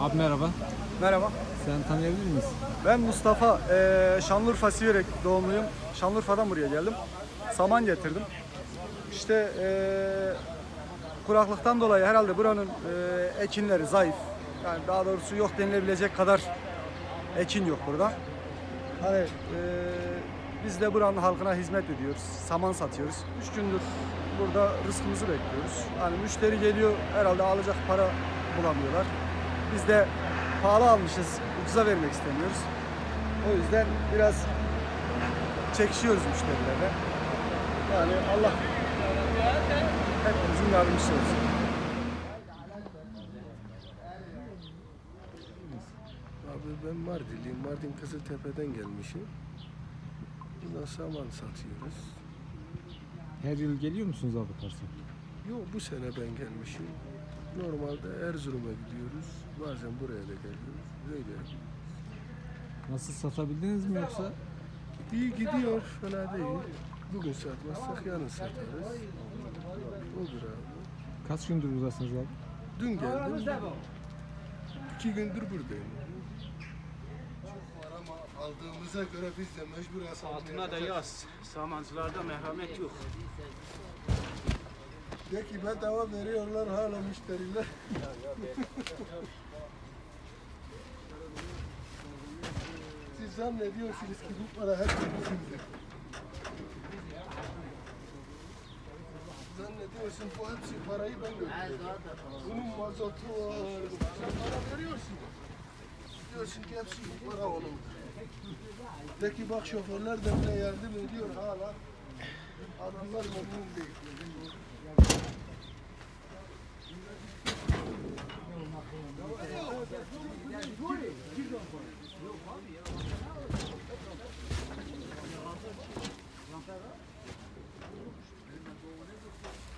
Abi merhaba. Merhaba. Sen tanıyabilir miyiz? Ben Mustafa. Eee Şanlıurfa Siverek doğumluyum. Şanlıurfa'dan buraya geldim. Saman getirdim. İşte eee, kuraklıktan dolayı herhalde buranın eee, ekinleri zayıf. Yani daha doğrusu yok denilebilecek kadar ekin yok burada. Hani eee, biz de buranın halkına hizmet ediyoruz. Saman satıyoruz. Üç gündür burada rızkımızı bekliyoruz. Hani müşteri geliyor herhalde alacak para bulamıyorlar. Biz de pahalı almışız. Ucuza vermek istemiyoruz. O yüzden biraz çekişiyoruz müşterilerle. Yani Allah hepimizin yardımcısı olsun. Abi ben Mardinliyim. Mardin Kızıltepe'den gelmişim. Burada saman satıyoruz. Her yıl geliyor musunuz abi Kars'a? Yok bu sene ben gelmişim. Normalde Erzurum'a gidiyoruz. Bazen buraya da geliyoruz. Böyle. Nasıl satabildiniz mi yoksa? İyi gidiyor. Fena değil. Bugün satmazsak yarın satarız. Odur abi. Kaç gündür buradasınız abi? Dün geldim. İki gündür buradayım. Aldığımıza göre biz de mecbur Altına da yaz. Samancılarda merhamet yok. De ki bedava veriyorlar hala müşteriler. Siz zannediyorsunuz ki bu para hep bizimdir. Zannediyorsun bu hepsi parayı ben götürüyorum. Bunun mazotu var. Sen para veriyorsun. Diyorsun ki hepsi bu para onundur. De ki bak şoförler de bile yardım ediyor hala. Adamlar memnun değil.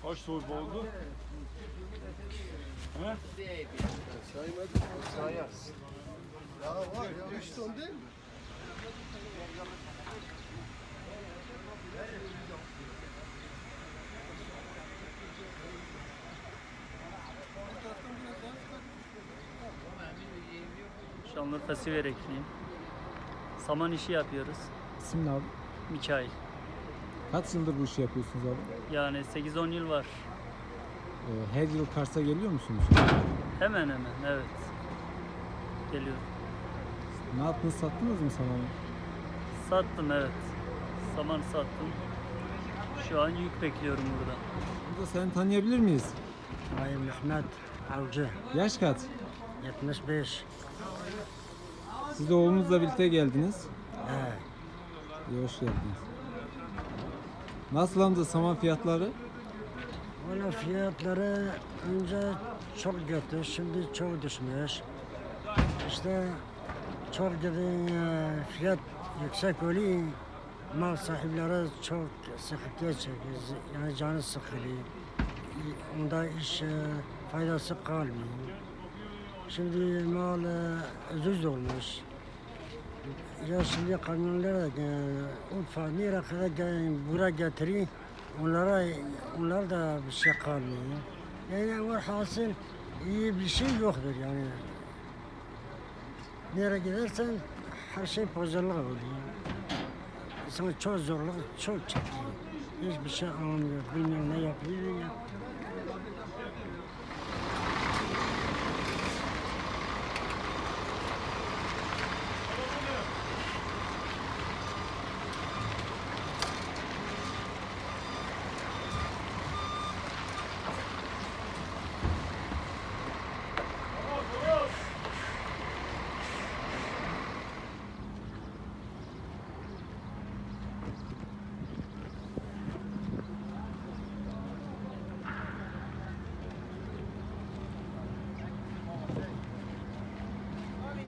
Kaç torba oldu? Saymadım. Sayarız. Ya var ya üç ton değil mi? Şanlıurfa Siverekliyim. Saman işi yapıyoruz. İsim ne abi? Mikail. Kaç yıldır bu işi yapıyorsunuz abi? Yani 8-10 yıl var. Ee, her yıl Kars'a geliyor musunuz? Hemen hemen evet. Geliyor. Ne yaptınız sattınız mı samanı? Sattım evet. Saman sattım. Şu an yük bekliyorum burada. Burada seni tanıyabilir miyiz? Bayım Mehmet Avcı, Yaş kaç? 75. Siz de oğlunuzla birlikte geldiniz. İyi, hoş geldiniz. Nasıl amca saman fiyatları? Valla fiyatları önce çok kötü, şimdi çok düşmüş. İşte çok dedi fiyat yüksek oluyor. Mal sahipleri çok sıkıntıya çekiyor. Yani canı sıkılıyor. Onda iş e, faydası kalmıyor. Şimdi mal e, ucuz olmuş. Ya şimdi kamyonlar da e, Urfa nereye kadar buraya getiriyor. Onlara onlar da bir şey kalmıyor. Yani var hasıl iyi bir şey yoktur yani. Nereye gidersen her şey pazarlık oluyor. İnsan çok zorluk, çok çekiyor. Hiçbir şey anlamıyor, bilmiyor ne yapıyor. Ya.